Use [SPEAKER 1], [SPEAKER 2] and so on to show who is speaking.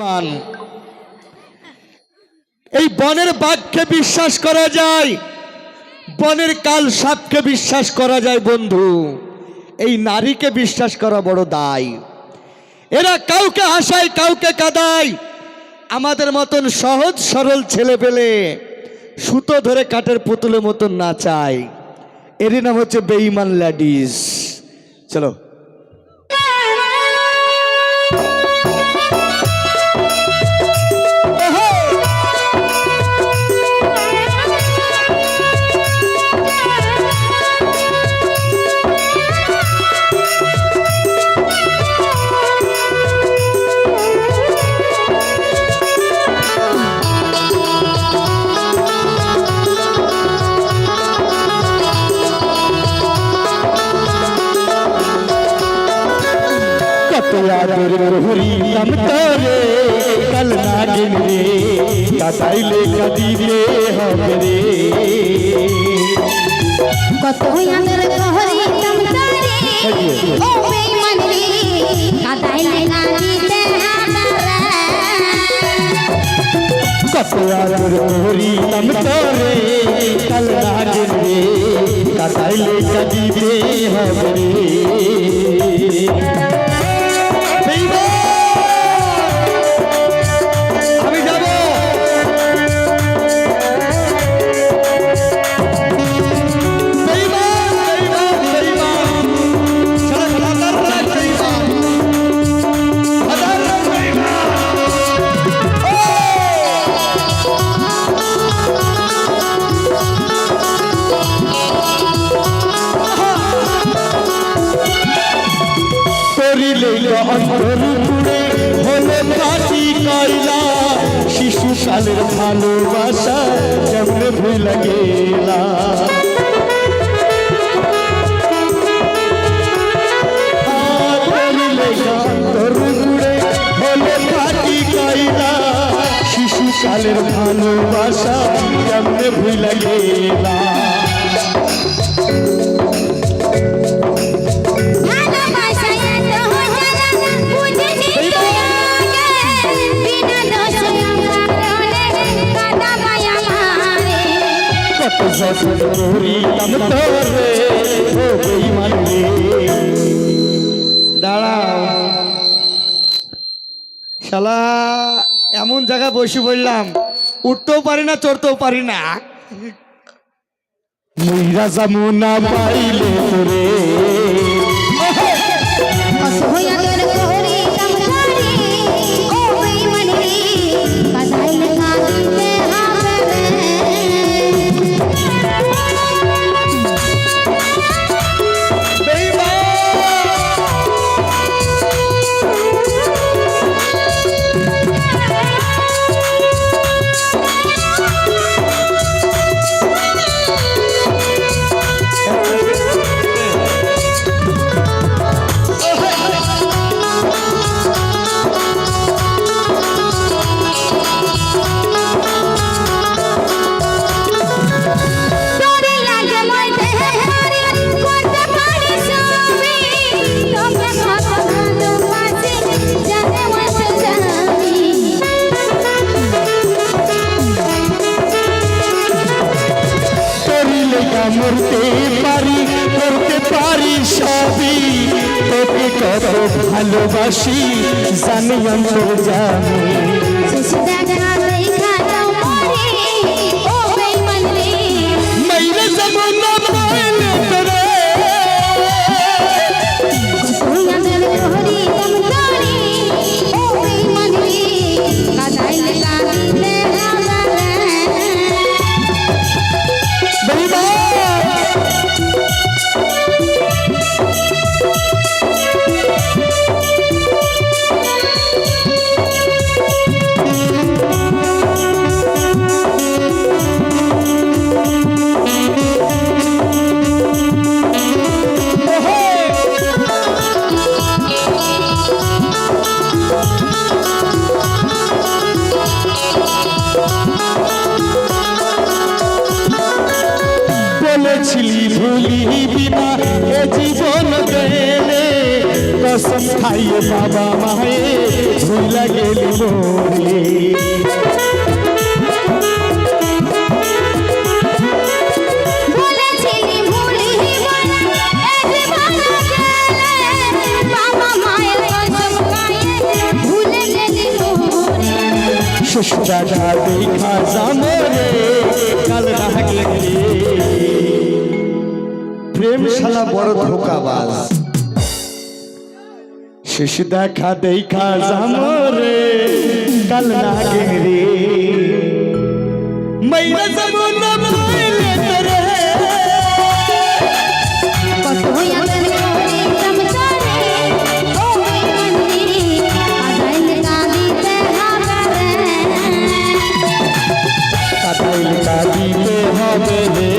[SPEAKER 1] মান এই বনের বাঘকে বিশ্বাস করা যায়, বনের কাল সাপকে বিশ্বাস করা যায় বন্ধু। এই নারীকে বিশ্বাস করা বড় দায়। এরা কাউকে হাসায়, কাউকে কাদায়। আমাদের মতন সহজ, সরল ছেলে পেলে সুতো ধরে কাঠের পুতুলের মতন নাচায়। এরই নাম হচ্ছে বেইমান ল্যাডিস চলো।
[SPEAKER 2] কত আদর হরিলাম তোরে কাল নাগিন রে কাটাইলে কাদিবে হবে রে
[SPEAKER 3] কত আদর করিতাম তারে ও বেঈমান রে কাদাইলে না দিতে হামারা
[SPEAKER 2] কত আদর হরিলাম তোরে কাল নাগিন রে কাটাইলে কাদিবে হবে রে অন্তর হলে ফাঁসি কইলা শিশু কালের ভালোবাসা কেমনে ভুল গেলা? কালের ভালোবাসা কেমনে ভুল গেলা?
[SPEAKER 1] শালা, এমন জায়গা বসে পড়লাম, উঠতেও পারি না, চড়তেও পারি না।
[SPEAKER 2] মুইরা জামুনা পাইলে তোরে করিলে মরতে পারি করতে পারি সবই তোকে কত ভালোবাসি জানি অন্তর জানি বলেছিলি ভুলিবি না এ জীবন গেলে। কসম খাইয়ে বাবা মায়ে
[SPEAKER 3] ভুলে গেলি। মোরে
[SPEAKER 2] শ্বশুরাটা দেখা যামরে কাল রাখলে
[SPEAKER 1] প্রেম শালা বড় ধোকাবাজ।
[SPEAKER 2] শিশু দেখা দেখা যামরে কাল লাগে রে? মাইরা যামনা পাইলে তোরে
[SPEAKER 3] কত হবে।
[SPEAKER 2] কাটাইল কাঁদিতে হবে রে।